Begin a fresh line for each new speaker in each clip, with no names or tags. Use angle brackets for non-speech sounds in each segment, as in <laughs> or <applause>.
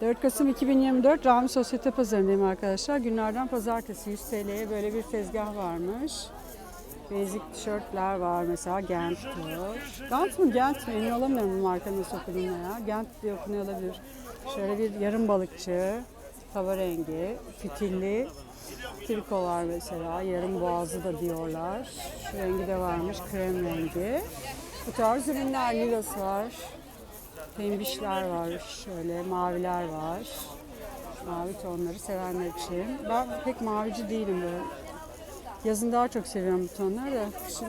4 Kasım 2024 Rami Sosyete Pazarı'ndayım arkadaşlar. Günlerden pazartesi 100 TL'ye böyle bir tezgah varmış. Basic tişörtler var mesela Gent diyor. Gent mi Gent mi emin olamıyorum bu marka nasıl okuduğuna ya. Gent diye okunuyor olabilir. Şöyle bir yarım balıkçı, tava rengi, fitilli triko var mesela. Yarım boğazı da diyorlar. Şu rengi de varmış krem rengi. Bu tarz ürünler lilas var. Pembişler var şöyle, maviler var. Mavi tonları sevenler için. Ben pek mavici değilim böyle. Yazın daha çok seviyorum bu tonları da. Kışın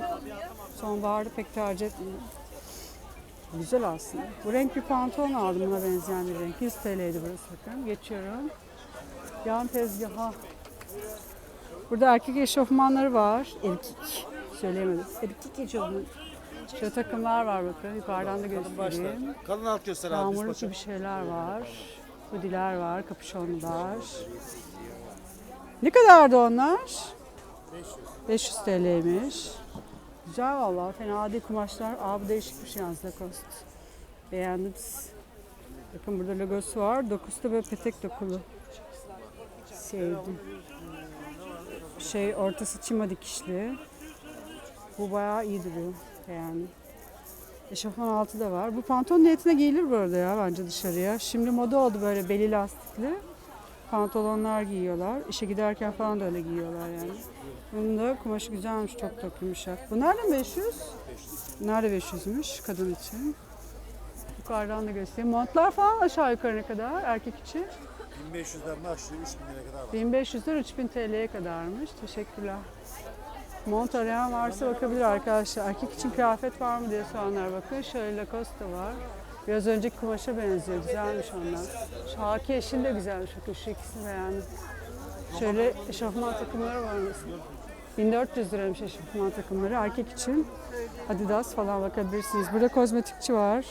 sonbaharda pek tercih etmiyorum. Güzel aslında. Bu renk bir pantolon aldım buna benzeyen bir renk. 100 TL'ydi burası bakın. Geçiyorum. Yan tezgaha. Burada erkek eşofmanları var. Erkek. Söyleyemedim. Erkek eşofman. Şöyle takımlar var bakın. Yukarıdan da göstereyim.
Kalın alt göster abi.
Yağmurluk gibi şeyler var. Hoodiler var, kapüşonlular. Ne kadardı onlar? 500 TL'ymiş. Güzel valla, fena değil kumaşlar. Aa bu değişikmiş yalnız Lacoste. Beğendim. Bakın burada logosu var. Dokusu böyle petek dokulu. Sevdim. Şey ortası çima dikişli. Bu bayağı iyi duruyor. Beğendim. Eşofman altı da var. Bu pantolon niyetine giyilir bu arada ya bence dışarıya. Şimdi moda oldu böyle beli lastikli pantolonlar giyiyorlar. İşe giderken falan da öyle giyiyorlar yani. Bunun da kumaşı güzelmiş, çok çok yumuşak. Bu nereden 500? Nerede 500'müş kadın için? Yukarıdan da göstereyim. Montlar falan aşağı yukarı ne kadar erkek için?
1500'den başlıyor 3000 lira kadar var.
1500'den 3000 TL'ye kadarmış. Teşekkürler. Mont arayan varsa bakabilir arkadaşlar. Erkek için kıyafet var mı diye soranlar bakın. Şöyle Lacoste var. Biraz önceki kumaşa benziyor. Güzelmiş onlar. Şu haki eşin de güzelmiş. Bakın şu ikisini beğendim. Şöyle eşofman takımları var mesela. 1400 liraymış eşofman takımları. Erkek için Adidas falan bakabilirsiniz. Burada kozmetikçi var.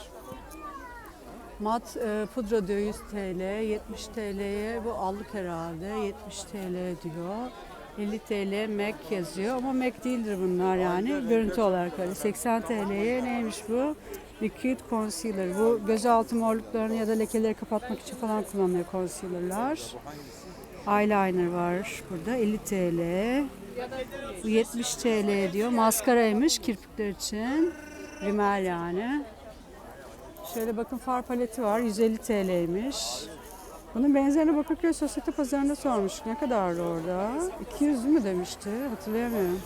Mat e, pudra diyor 100 TL, 70 TL'ye bu allık herhalde 70 TL diyor. 50 TL MAC yazıyor ama MAC değildir bunlar yani görüntü olarak öyle. 80 TL'ye neymiş bu? Liquid Concealer. Bu gözaltı morluklarını ya da lekeleri kapatmak için falan kullanılıyor concealer'lar. Eyeliner var burada 50 TL. Bu 70 TL diyor. Maskaraymış kirpikler için. Rimel yani. Şöyle bakın far paleti var. 150 TL'ymiş. Bunun benzerini Bakırköy Sosyete Pazarı'nda sormuş. Ne kadardı orada? 200 mü demişti? Hatırlayamıyorum.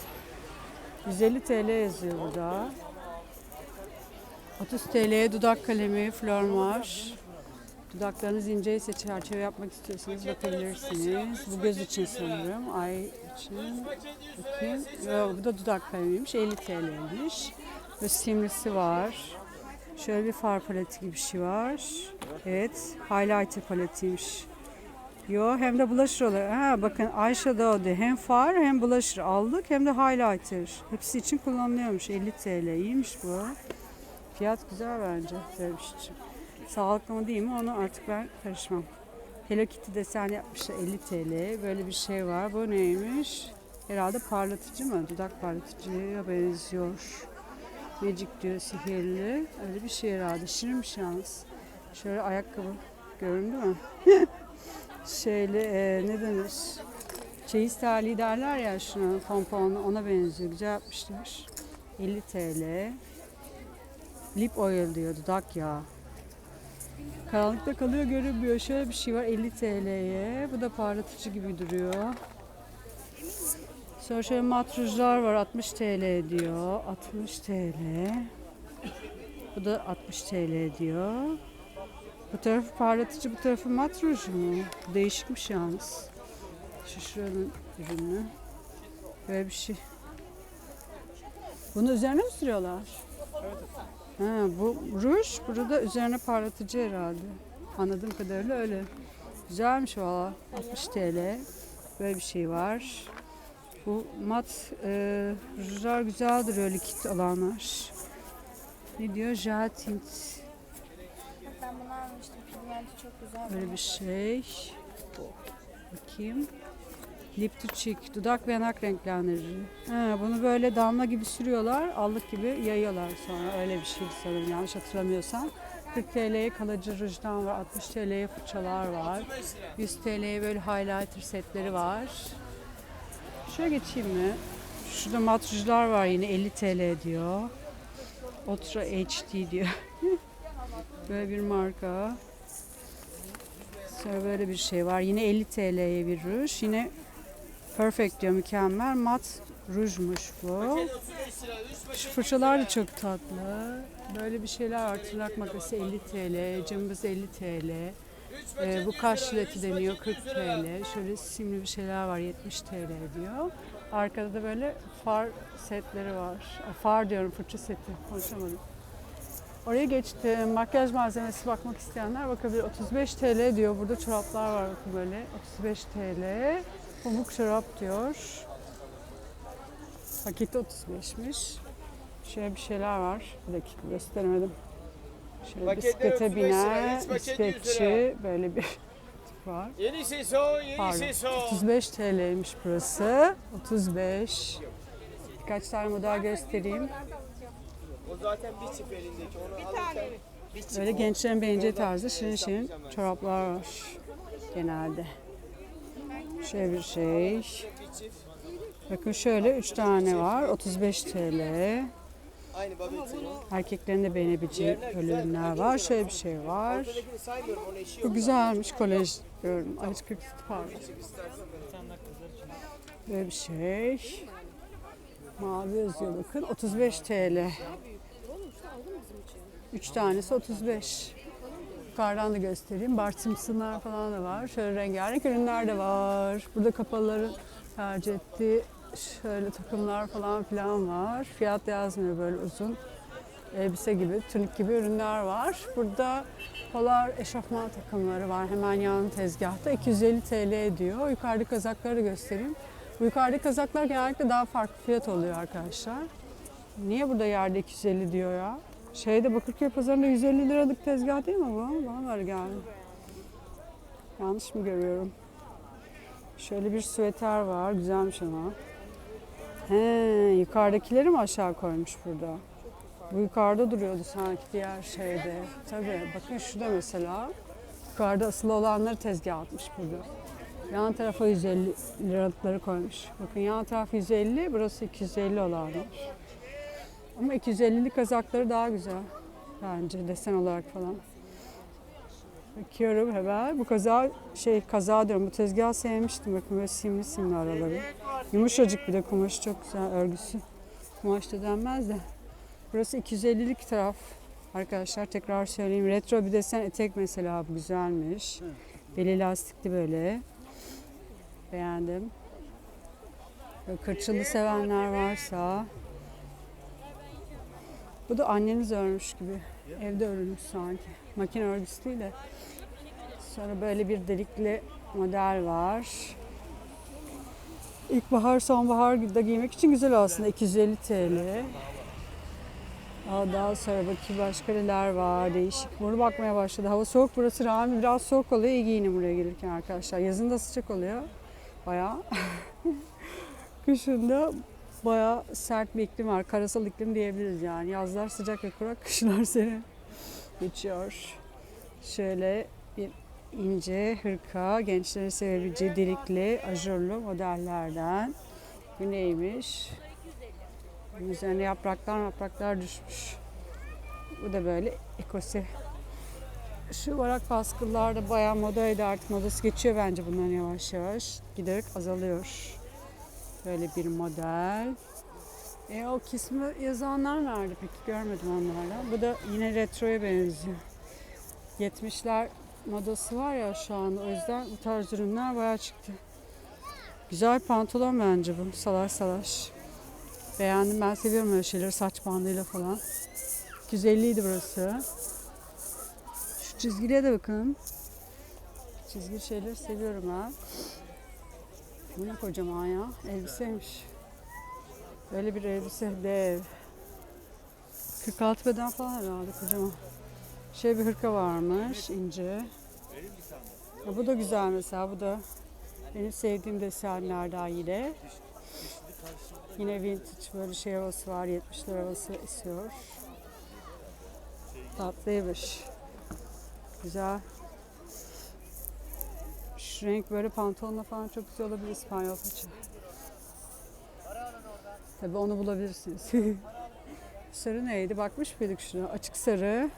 150 TL yazıyor burada. 30 TL'ye dudak kalemi, flormar. Dudaklarınız inceyse çerçeve yapmak istiyorsanız bakabilirsiniz. Bu göz için sanırım. Ay için. Bakayım. Yo, bu da dudak kalemiymiş. 50 TL'ymiş. Ve simlisi var. Şöyle bir far paleti gibi bir şey var. Evet, highlighter paletiymiş. Yo hem de blusher olarak. Ha bakın eyeshadow de hem far hem blusher aldık hem de highlighter. Hepsi için kullanılıyormuş. 50 TL. İyiymiş bu. Fiyat güzel bence bir şey için. Sağlıklı mı değil mi onu artık ben karışmam. Hello Kitty desen yapmışlar 50 TL. Böyle bir şey var. Bu neymiş? Herhalde parlatıcı mı? Dudak parlatıcıya benziyor. Magic diyor sihirli. Öyle bir şey herhalde. Şirinmiş yalnız. Şöyle ayakkabı göründü mü? <laughs> Şeyle e, ne denir? Çeyiz terliği derler ya şuna pomponlu ona benziyor. Güzel yapmışlar. 50 TL. Lip oil diyor dudak yağı. Karanlıkta kalıyor görünmüyor. Şöyle bir şey var 50 TL'ye. Bu da parlatıcı gibi duruyor. Sonra şöyle mat rujlar var 60 TL diyor. 60 TL. Bu da 60 TL diyor. Bu tarafı parlatıcı, bu tarafı mat ruj mu? Değişikmiş yalnız. Şu şuranın ürünü. Böyle bir şey. Bunu üzerine mi sürüyorlar? Ha, bu ruj, burada üzerine parlatıcı herhalde. Anladığım kadarıyla öyle. Güzelmiş valla. 60 TL. Böyle bir şey var. Bu mat e, rujlar güzel duruyor likit olanlar. Ne diyor? Gel tint.
Ben bunu almıştım. Pigmenti çok güzel.
Böyle bir şey. Bakayım. Lip to cheek, dudak ve yanak renklendirici. Ha, bunu böyle damla gibi sürüyorlar, allık gibi yayıyorlar sonra. Öyle bir şey sanırım yanlış hatırlamıyorsam. 40 TL'ye kalıcı rujdan var. 60 TL'ye fırçalar var. 100 TL'ye böyle highlighter setleri var. Şöyle geçeyim mi? Şurada mat rujlar var yine 50 TL diyor. Ultra HD diyor. <laughs> böyle bir marka. Sonra böyle bir şey var. Yine 50 TL'ye bir ruj. Yine Perfect diyor mükemmel. Mat rujmuş bu. Şu fırçalar da çok tatlı. Böyle bir şeyler var. Tırnak makası 50 TL, cımbız 50 TL. Ee, bu kaş jileti deniyor 40 TL. Şöyle simli bir şeyler var 70 TL diyor. Arkada da böyle far setleri var. Far diyorum fırça seti. Konuşamadım. Oraya geçtim. Makyaj malzemesi bakmak isteyenler bakabilir. 35 TL diyor. Burada çoraplar var bakın böyle. 35 TL. Pamuk çorap diyor. Paketi 35'miş. Şöyle bir şeyler var. Bir dakika gösteremedim. Şöyle
Paketler
bisiklete
35 lira,
binen
hiç paket 100
bisikletçi böyle bir <laughs> tip var.
Yeni sezon, yeni
Pardon.
sezon.
35 TL'ymiş burası. 35. Birkaç tane model göstereyim.
O zaten bir çift elindeki. Onu bir çift.
Böyle gençlerin beğeneceği tarzda şirin şirin çoraplar var genelde. Şöyle bir şey. Bakın şöyle 3 tane var. 35 TL.
Aynı babetinin.
Erkeklerin de beğenebileceği böyle ürünler var. Şöyle bir şey var.
Ortadakini saymıyorum, onu eşi
Bu güzelmiş kolej diyorum. Ay 40 pardon. Böyle bir şey. Mavi yazıyor bakın. 35 TL. 3 tanesi 35. Yukarıdan da göstereyim. Bar Simpson'lar falan da var. Şöyle rengarenk ürünler de var. Burada kapalıların tercih ettiği şöyle takımlar falan filan var. Fiyat yazmıyor böyle uzun. Elbise gibi, tünik gibi ürünler var. Burada polar eşofman takımları var hemen yan tezgahta. 250 TL ediyor. Yukarıdaki kazakları göstereyim. Bu yukarıdaki kazaklar genellikle daha farklı fiyat oluyor arkadaşlar. Niye burada yerde 250 diyor ya? Şeyde Bakırköy pazarında 150 liralık tezgah değil mi bu? Bana var geldi. Yanlış mı görüyorum? Şöyle bir süveter var. Güzelmiş ama. He, yukarıdakileri mi aşağı koymuş burada? Bu yukarıda duruyordu sanki diğer şeyde. Tabii bakın şurada mesela. Yukarıda asılı olanları tezgah atmış burada. Yan tarafa 150 liralıkları koymuş. Bakın yan taraf 150, burası 250 olanlar. Ama 250'lik kazakları daha güzel. Bence desen olarak falan. Bakıyorum hemen. Bu kaza şey kaza diyorum. Bu tezgahı sevmiştim. Bakın böyle simli simli araları. Yumuşacık bir de kumaşı çok güzel örgüsü. Kumaş da denmez de. Burası 250'lik taraf. Arkadaşlar tekrar söyleyeyim. Retro bir desen etek mesela bu güzelmiş. Beli lastikli böyle. Beğendim. Böyle kırçılı sevenler varsa. Bu da anneniz örmüş gibi. Evde örülmüş sanki. Makine örgüsü değil de. Sonra böyle bir delikli model var. İlkbahar, sonbahar da giymek için güzel aslında. 250 TL. Daha sonra bakayım başka neler var değişik. Bunu bakmaya başladı. Hava soğuk burası rağmen biraz soğuk oluyor. İyi giyinin buraya gelirken arkadaşlar. Yazın da sıcak oluyor. Bayağı. <laughs> Kışın da bayağı sert bir iklim var. Karasal iklim diyebiliriz yani. Yazlar sıcak ve kurak, kışlar serin geçiyor. Şöyle bir ince hırka, gençlerin sevebileceği delikli, ajurlu modellerden. Bu neymiş? Bunun Üzerine yapraklar yapraklar düşmüş. Bu da böyle ekosi. Şu varak baskılar da bayağı modaydı artık modası geçiyor bence bunların yavaş yavaş. Giderek azalıyor. Böyle bir model. E o kismi yazanlar nerede peki görmedim onlarla. Bu da yine retroya benziyor. 70'ler modası var ya şu anda o yüzden bu tarz ürünler bayağı çıktı. Güzel pantolon bence bu salaş salaş. Beğendim ben seviyorum öyle şeyleri saç bandıyla falan. 250 idi burası. Şu çizgiliye de bakın. Çizgi şeyleri seviyorum ben. Bu ne kocaman ya. Elbiseymiş. Böyle bir elbise dev. 46 beden falan herhalde kocaman. Şey bir hırka varmış ince. Ya bu da güzel mesela bu da benim sevdiğim desenlerden yine. Yine vintage böyle şey havası var 70'ler havası esiyor. Tatlıymış. Güzel. Şu renk böyle pantolonla falan çok güzel olabilir İspanyol paça. Tabii onu bulabilirsiniz. <laughs> sarı neydi? Bakmış mıydık şuna? Açık sarı.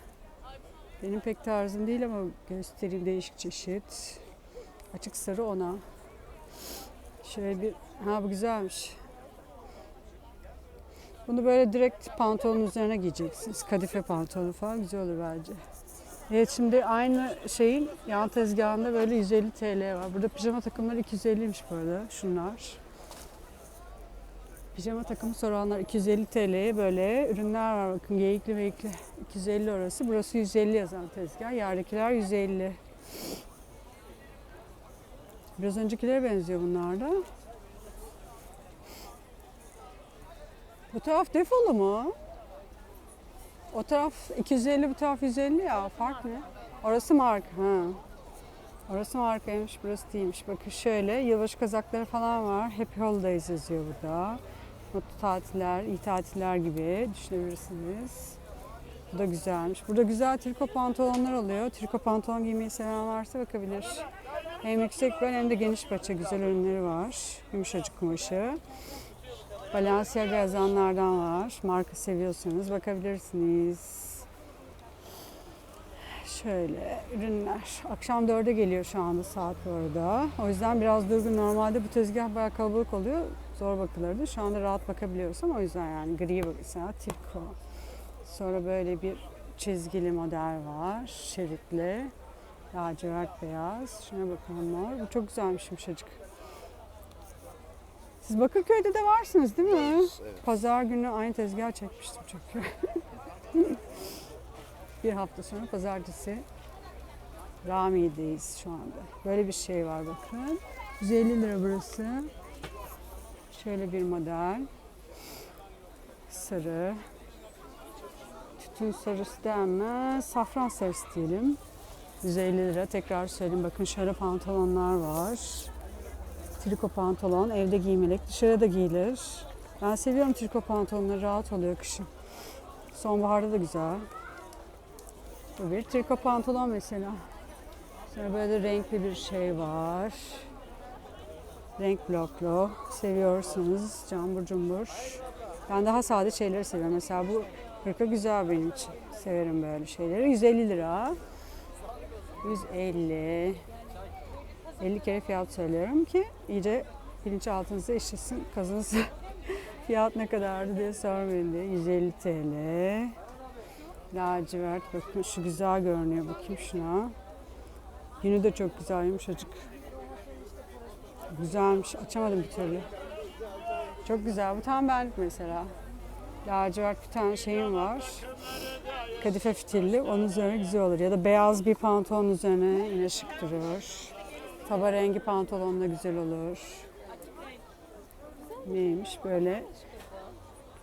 Benim pek tarzım değil ama göstereyim değişik çeşit. Açık sarı ona. Şöyle bir... Ha bu güzelmiş. Bunu böyle direkt pantolonun üzerine giyeceksiniz. Kadife pantolonu falan güzel olur bence. Evet şimdi aynı şeyin yan tezgahında böyle 150 TL var. Burada pijama takımları 250'ymiş bu arada şunlar. Pijama takımı soranlar 250 TL'ye böyle ürünler var bakın geyikli meyikli 250 orası. Burası 150 yazan tezgah. Yerdekiler 150. Biraz öncekilere benziyor bunlar da. Bu taraf defolu mu? O taraf 250 bu taraf 150 ya fark ne? Orası marka ha. Orası markaymış burası değilmiş. Bakın şöyle yılbaşı kazakları falan var. Happy Holidays yazıyor burada. Mutlu tatiller, iyi tatiller gibi düşünebilirsiniz. Bu da güzelmiş. Burada güzel triko pantolonlar oluyor. Triko pantolon giymeyi seven varsa bakabilir. Hem yüksek bel hem de geniş paça güzel ürünleri var. Yumuşacık kumaşı. Balenciaga yazanlardan var. Marka seviyorsanız bakabilirsiniz. Şöyle ürünler. Akşam 4'e geliyor şu anda saat bu arada. O yüzden biraz durgun. Normalde bu tezgah bayağı kalabalık oluyor. Zor bakılırdı. Şu anda rahat bakabiliyoruz ama o yüzden yani gri mesela triko. Sonra böyle bir çizgili model var. Şeritli. Lacivert beyaz. Şuna bakalım mor. Bu çok güzelmiş yumuşacık. Siz Bakırköy'de de varsınız değil mi? Pazar günü aynı tezgah çekmiştim çünkü. <laughs> bir hafta sonra pazartesi Rami'deyiz şu anda. Böyle bir şey var bakın. 150 lira burası. Şöyle bir model. Sarı. Tütün sarısı denmez. Safran sarısı diyelim. 150 lira. Tekrar söyleyeyim. Bakın şöyle pantolonlar var. Triko pantolon evde giymelik. Dışarıda giyilir. Ben seviyorum triko pantolonları. Rahat oluyor kışın. Sonbaharda da güzel. Bu bir triko pantolon mesela. Sonra böyle renkli bir şey var. Renk bloklu. Seviyorsunuz. Cambur cumbur. Ben daha sade şeyleri seviyorum. Mesela bu hırka güzel benim için. Severim böyle şeyleri. 150 lira. 150. 50 kere fiyat söylüyorum ki iyice bilinçaltınıza işlesin. Kazınız <laughs> fiyat ne kadardı diye sormayın diye. 150 TL. Lacivert bakın şu güzel görünüyor. Bakayım şuna. Yünü de çok güzel yumuşacık. Güzelmiş. Açamadım bir türlü. Çok güzel. Bu tam benlik mesela. Lacivert bir tane şeyim var. Kadife fitilli. Onun üzerine güzel olur. Ya da beyaz bir pantolon üzerine yine şık durur. Taba rengi pantolonla güzel olur. Neymiş böyle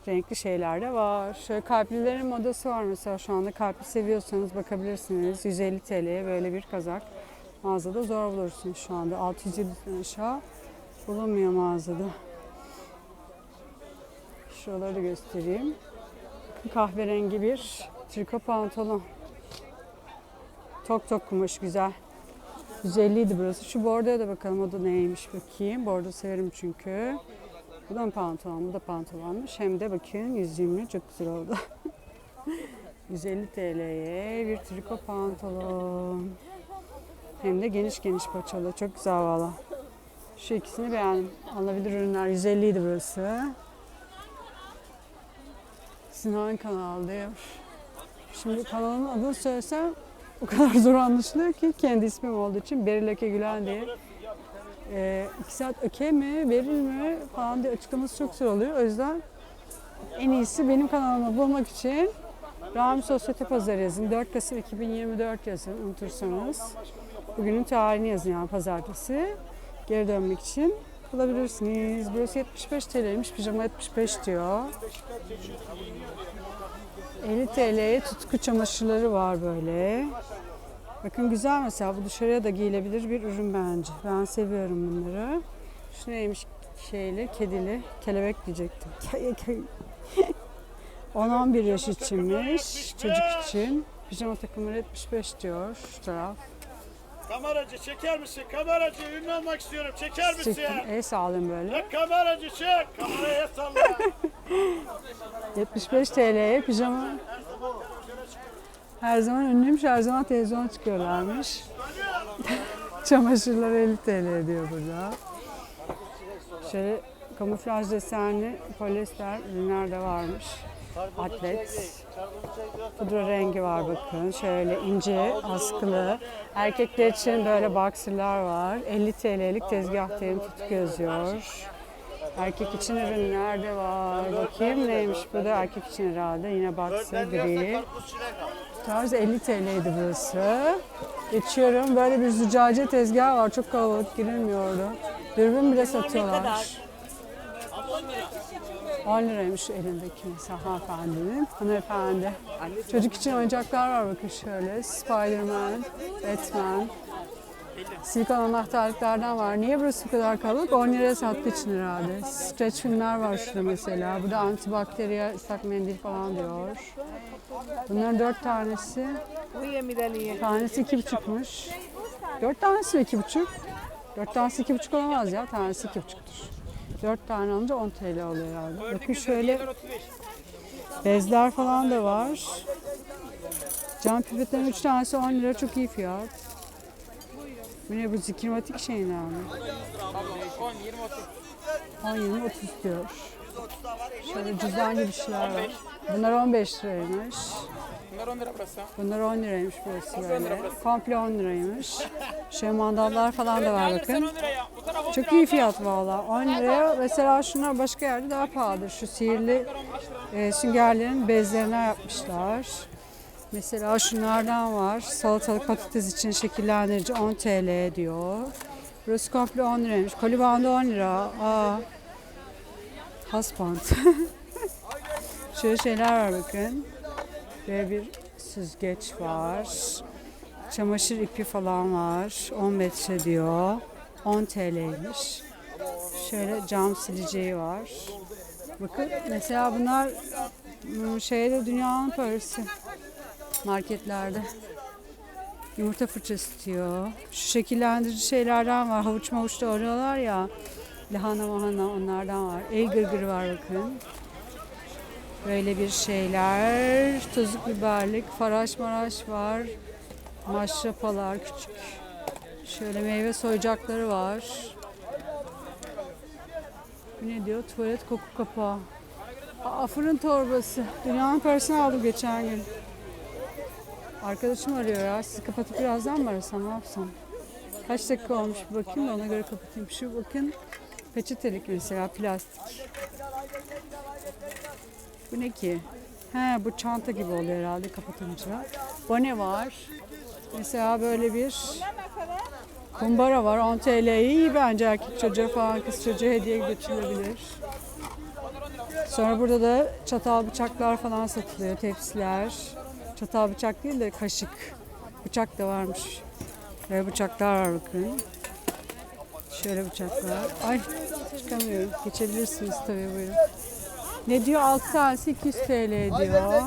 renkli şeyler de var. Şöyle kalplilerin modası var mesela şu anda kalpli seviyorsanız bakabilirsiniz. 150 TL'ye böyle bir kazak. Mağazada zor bulursunuz şu anda. 600-700'den aşağı bulunmuyor mağazada. Şuraları göstereyim. Kahverengi bir triko pantolon. Tok tok kumaş güzel. 150 idi burası. Şu bordoya da bakalım o da neymiş bakayım. Bordo severim çünkü. Bu da pantolon? Bu da pantolonmuş. Hem de bakın 120 çok güzel oldu. <laughs> 150 TL'ye bir triko pantolon. Hem de geniş geniş paçalı. Çok güzel valla. Şu ikisini beğendim. Alınabilir ürünler. 150 idi burası. Sinan kanalda. Şimdi kanalın adını söylesem o kadar <laughs> zor anlaşılıyor ki kendi ismim olduğu için Beril Öke Gülen diye. Ee, iki saat öke mi, veril mi falan diye açıklaması çok zor oluyor. O yüzden en iyisi benim kanalımı bulmak için Rami Sosyete Pazarı yazın. 4 Kasım 2024 yazın unutursanız. Bugünün tarihini yazın yani pazartesi. Geri dönmek için bulabilirsiniz. Burası 75 TL'ymiş. Pijama 75 diyor. 50 TL'ye tutku çamaşırları var böyle. Bakın güzel mesela bu dışarıya da giyilebilir bir ürün bence. Ben seviyorum bunları. Şu neymiş şeyli, kedili, kelebek diyecektim. <laughs> 10-11 yaş içinmiş, çocuk için. Pijama takımları 75 diyor şu taraf.
Kameracı çeker misin? Kameracı ünlü olmak istiyorum. Çeker misin?
Çektim, el sağlayayım böyle.
Ya kameracı çek. Kameraya salla. <laughs>
75 TL'ye pijama. Her zaman ünlüymüş, her zaman televizyona çıkıyorlarmış. <laughs> Çamaşırlar 50 TL diyor burada. Şöyle kamuflaj desenli polyester ürünler de varmış. Atlet. Pudra rengi var bakın. Şöyle ince, askılı. Erkekler için böyle boxer'lar var. 50 TL'lik tezgahtayım tutku yazıyor. Erkek için ürünler de var. Bakayım neymiş bu da erkek için herhalde. Yine boxer gri. Tarz 50 TL'ydi burası. Geçiyorum. Böyle bir züccaciye tezgahı var. Çok kalabalık girilmiyordu. Dürbün bile satıyorlar. 10 liraymış elindeki mesela hanımefendinin. Hanımefendi. Çocuk için oyuncaklar var bakın şöyle. Spiderman, Batman. Silikon anahtarlıklardan var. Niye burası bu kadar kalabalık? 10 liraya sattığı için herhalde. Stretch filmler var şurada mesela. Bu da antibakteriyel ıslak mendil falan diyor. Bunların dört tanesi. Tanesi iki buçukmuş. Dört tanesi mi iki buçuk? Dört tanesi iki buçuk olamaz ya. Tanesi iki buçuktur. Dört tane alınca 10 TL oluyor herhalde. Bakın şöyle bezler falan da var. Cam pipetlerin üç tanesi 10 lira çok iyi fiyat. Bu ne bu zikirmatik şeyler mi? 10, 20, 30 diyor. Şöyle cüzdan gibi şeyler var. Bunlar 15 liraymış.
Bunlar 10 lira burası.
Bunlar 10 liraymış burası böyle. Komple 10 liraymış. Şöyle mandallar falan da var bakın.
10 liraya. Bu taraf 10
Çok iyi fiyat valla. 10 liraya mesela şunlar başka yerde daha pahalıdır. Şu sihirli e, süngerlerin bezlerine yapmışlar. Mesela şunlardan var. Salatalık patates için şekillendirici 10 TL diyor. Burası komple 10 liraymış. Koli bandı 10 lira. Aa. Hasband. <laughs> Şöyle şeyler var bakın. Ve bir süzgeç var. Çamaşır ipi falan var. 10 metre diyor. 10 TL'ymiş. Şöyle cam sileceği var. Bakın mesela bunlar hmm, şeyde dünyanın parası. Marketlerde. Yumurta fırçası diyor. Şu şekillendirici şeylerden var. Havuç mavuç da arıyorlar ya. Lahana mahana onlardan var. El gırgırı var bakın. Böyle bir şeyler. Tuzluk biberlik, faraş maraş var. Maşrapalar küçük. Şöyle meyve soyacakları var. Bu ne diyor? Tuvalet koku kapağı. Aa, fırın torbası. Dünyanın parasını aldım geçen gün. Arkadaşım arıyor ya. Sizi kapatıp birazdan mı arasam ne yapsam? Kaç dakika olmuş bir bakayım da ona göre kapatayım. Şu bakın peçetelik mesela plastik. Bu ne ki? He bu çanta gibi oluyor herhalde kapatınca. Bone var. Mesela böyle bir kumbara var. 10 TL iyi bence erkek çocuğa falan kız çocuğa hediye götürülebilir. Sonra burada da çatal bıçaklar falan satılıyor. Tepsiler. Çatal bıçak değil de kaşık. Bıçak da varmış. Böyle bıçaklar var bakın. Şöyle bıçaklar. Ay çıkamıyorum. Geçebilirsiniz tabii buyurun. Ne diyor? 6 tanesi 200 TL diyor.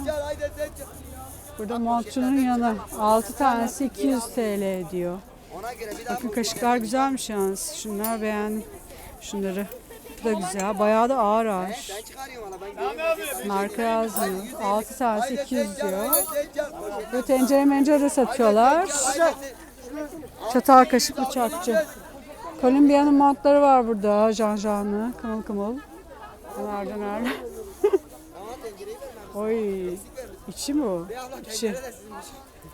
Burada montçunun yanı. 6 tanesi 200 TL diyor. Bakın kaşıklar güzelmiş yalnız. Şunlar beğendim. Şunları. Bu da güzel. Bayağı da ağır ağır. Marka yazmıyor. 6 tanesi 200 diyor. Bu tencere mencere satıyorlar. Çatal kaşık bıçakçı. Kolombiya'nın montları var burada. Janjanlı. Kımıl kımıl. Döner döner. <laughs> Oy. İçi mi bu? İçi.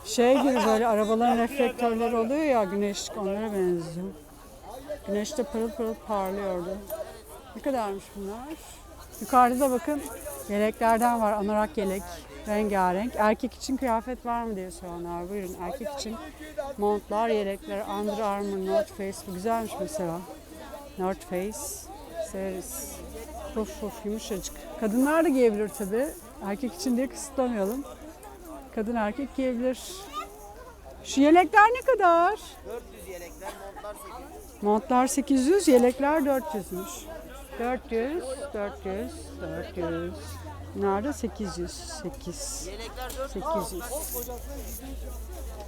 Şey gibi böyle arabaların reflektörleri oluyor ya güneşlik onlara benziyor. Güneşte pırıl pırıl parlıyordu. Ne kadarmış bunlar? Yukarıda da bakın yeleklerden var. Anorak yelek. Rengarenk. Erkek için kıyafet var mı diye soranlar. Buyurun erkek için montlar, yelekler, Under Armour, North Face. Bu güzelmiş mesela. North Face. Severiz. Puf puf yumuşacık. Kadınlar da giyebilir tabii. Erkek için diye kısıtlamayalım. Kadın erkek giyebilir. Şu yelekler ne kadar?
400 yelekler, montlar 800.
Montlar 800, yelekler 400'müş. 400, 400, 400. Nerede? 800. 8.
Yelekler 4
800.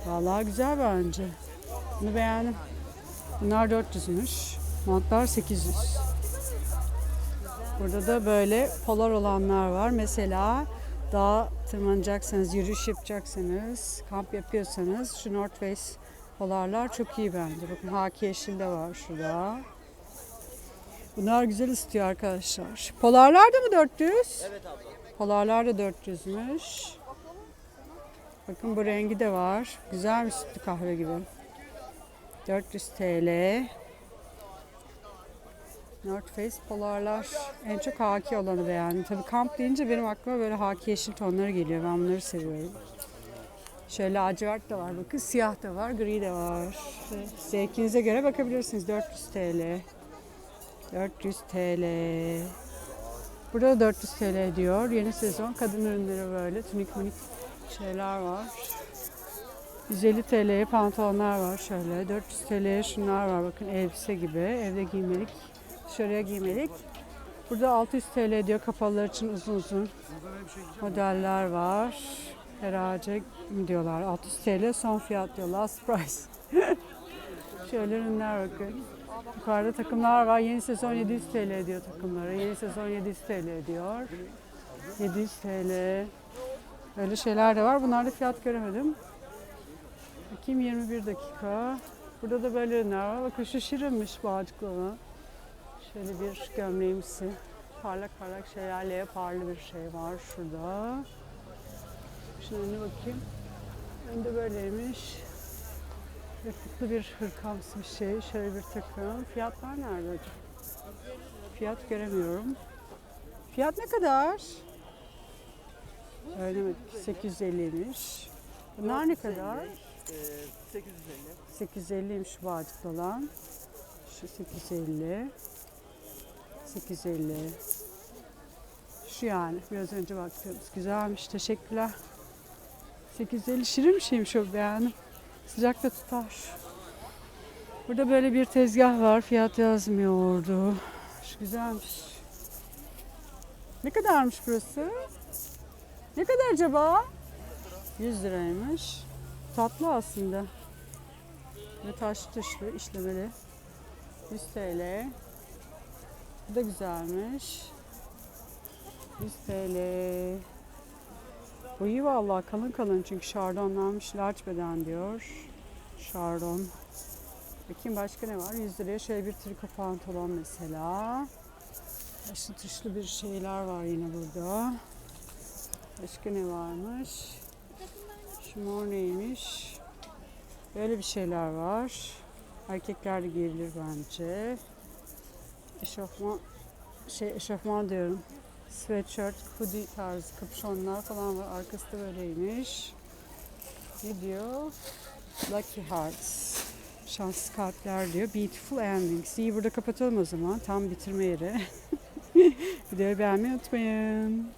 Vallahi güzel bence. Bunu beğendim. Bunlar 400'müş. Montlar 800. Burada da böyle polar olanlar var. Mesela dağa tırmanacaksanız, yürüyüş yapacaksanız, kamp yapıyorsanız şu North Face polarlar çok iyi bence. Bakın haki yeşil de var şurada. Bunlar güzel ısıtıyor arkadaşlar. Polarlar da mı 400?
Evet abla.
Polarlar da 400'müş. Bakın bu rengi de var. Güzelmiş sütlü kahve gibi. 400 TL. North Face polarlar. En çok haki olanı beğendim. Tabii kamp deyince benim aklıma böyle haki yeşil tonları geliyor. Ben bunları seviyorum. Şöyle lacivert de var. Bakın siyah da var, gri de var. Zevkinize göre bakabilirsiniz. 400 TL. 400 TL. Burada da 400 TL diyor. Yeni sezon kadın ürünleri böyle tunik munik şeyler var. 150 TL'ye pantolonlar var şöyle. 400 TL'ye şunlar var bakın elbise gibi. Evde giymelik, dışarıya giymelik. Burada 600 TL diyor kapalılar için uzun uzun modeller var. Herhalde diyorlar 600 TL son fiyat diyor last price. <laughs> şöyle ürünler bakın. Yukarıda takımlar var. Yeni sezon 700 TL diyor takımlara. Yeni sezon 700 TL diyor. 700 TL. Böyle şeyler de var. Bunlarda fiyat göremedim. Bakayım 21 dakika. Burada da böyle ürünler var. Bakın şu şirinmiş bu acıklı olan. Şöyle bir gömleğimsi. Parlak parlak şeyler, leoparlı bir şey var şurada. Şuna önüne bakayım. Önde böyleymiş. Yırtıklı bir hırkamsı bir şey. Şöyle bir takım. Fiyatlar nerede acaba? Fiyat göremiyorum. Fiyat ne kadar? Mi? 850'ymiş. Bunlar ne kadar?
Ee, 850.
850'ymiş bu acıklı olan. Şu 850. 850. Şu yani biraz önce baktığımız. Güzelmiş. Teşekkürler. 850 şirin bir şeymiş o beğendim. Sıcakta tutar. Burada böyle bir tezgah var. Fiyat yazmıyordu. Şu güzelmiş. Ne kadarmış burası? Ne kadar acaba? 100 liraymış. Tatlı aslında. Ve taş tuşlu işlemeli. 100 TL. Bu da güzelmiş. 100 TL. Bu iyi vallahi kalın kalın çünkü şardonlanmış large beden diyor. Şardon. Bakayım başka ne var? 100 liraya şöyle bir triko pantolon mesela. Taşlı tuşlu bir şeyler var yine burada. Başka ne varmış? Şu mor neymiş? Böyle bir şeyler var. Erkekler de giyebilir bence. Eşofman, şey eşofman diyorum. Sweatshirt, hoodie tarzı kapüşonlar falan var. Arkası da böyleymiş. Ne diyor? Lucky Hearts. Şanslı kalpler diyor. Beautiful Endings. İyi burada kapatalım o zaman. Tam bitirme yeri. <laughs> Videoyu beğenmeyi unutmayın.